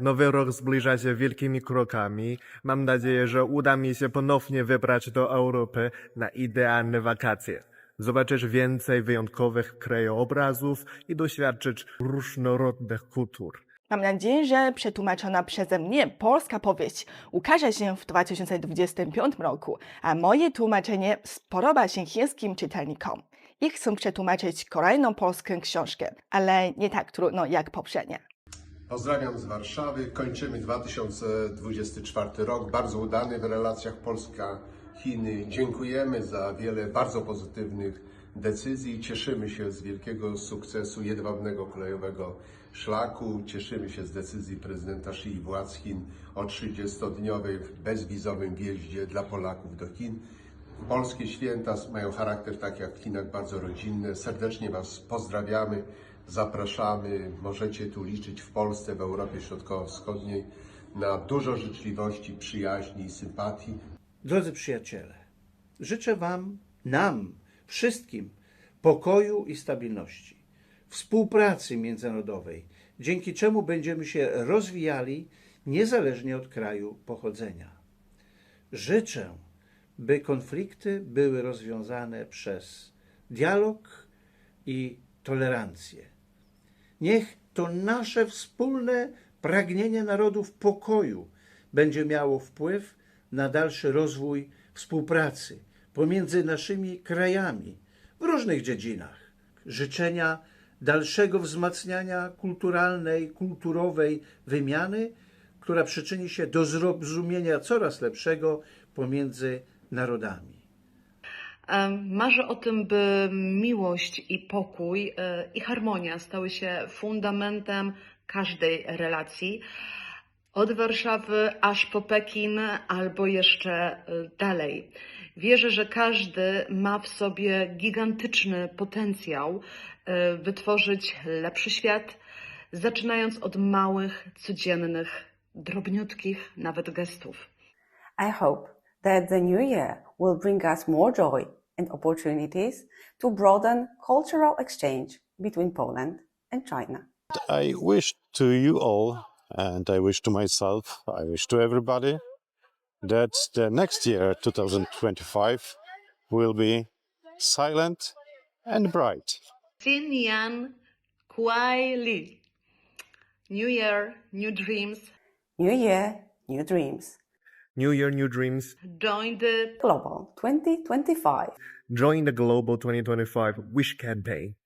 Nowy rok zbliża się wielkimi krokami. Mam nadzieję, że uda mi się ponownie wybrać do Europy na idealne wakacje. Zobaczysz więcej wyjątkowych krajobrazów i doświadczyć różnorodnych kultur. Mam nadzieję, że przetłumaczona przeze mnie polska powieść ukaże się w 2025 roku, a moje tłumaczenie spodoba się chińskim czytelnikom. I chcę przetłumaczyć kolejną polską książkę, ale nie tak trudno jak poprzednie. Pozdrawiam z Warszawy. Kończymy 2024 rok, bardzo udany w relacjach Polska-Chiny. Dziękujemy za wiele bardzo pozytywnych decyzji. Cieszymy się z wielkiego sukcesu jedwabnego kolejowego szlaku. Cieszymy się z decyzji prezydenta Xi i władz Chin o 30-dniowym bezwizowym wjeździe dla Polaków do Chin. Polskie święta mają charakter tak jak w Chinach bardzo rodzinny. Serdecznie Was pozdrawiamy, zapraszamy. Możecie tu liczyć w Polsce, w Europie Środkowo-Wschodniej na dużo życzliwości, przyjaźni i sympatii. Drodzy przyjaciele, życzę Wam, nam, wszystkim pokoju i stabilności, współpracy międzynarodowej, dzięki czemu będziemy się rozwijali niezależnie od kraju pochodzenia. Życzę, by konflikty były rozwiązane przez dialog i tolerancję. Niech to nasze wspólne pragnienie narodów pokoju będzie miało wpływ na dalszy rozwój współpracy pomiędzy naszymi krajami w różnych dziedzinach. Życzenia dalszego wzmacniania kulturalnej, kulturowej wymiany, która przyczyni się do zrozumienia coraz lepszego pomiędzy narodami. Marzę o tym, by miłość i pokój e, i harmonia stały się fundamentem każdej relacji. Od Warszawy aż po Pekin albo jeszcze e, dalej. Wierzę, że każdy ma w sobie gigantyczny potencjał e, wytworzyć lepszy świat, zaczynając od małych, codziennych, drobniutkich nawet gestów. I hope that the new year will bring us more joy and opportunities to broaden cultural exchange between Poland and China. I wish to you all, and I wish to myself, I wish to everybody, that the next year, 2025, will be silent and bright. Xin Yan Kuai Li. New Year, new dreams. New year, new dreams. New Year, New Dreams. Join the Global 2025. Join the Global 2025 Wish Campaign.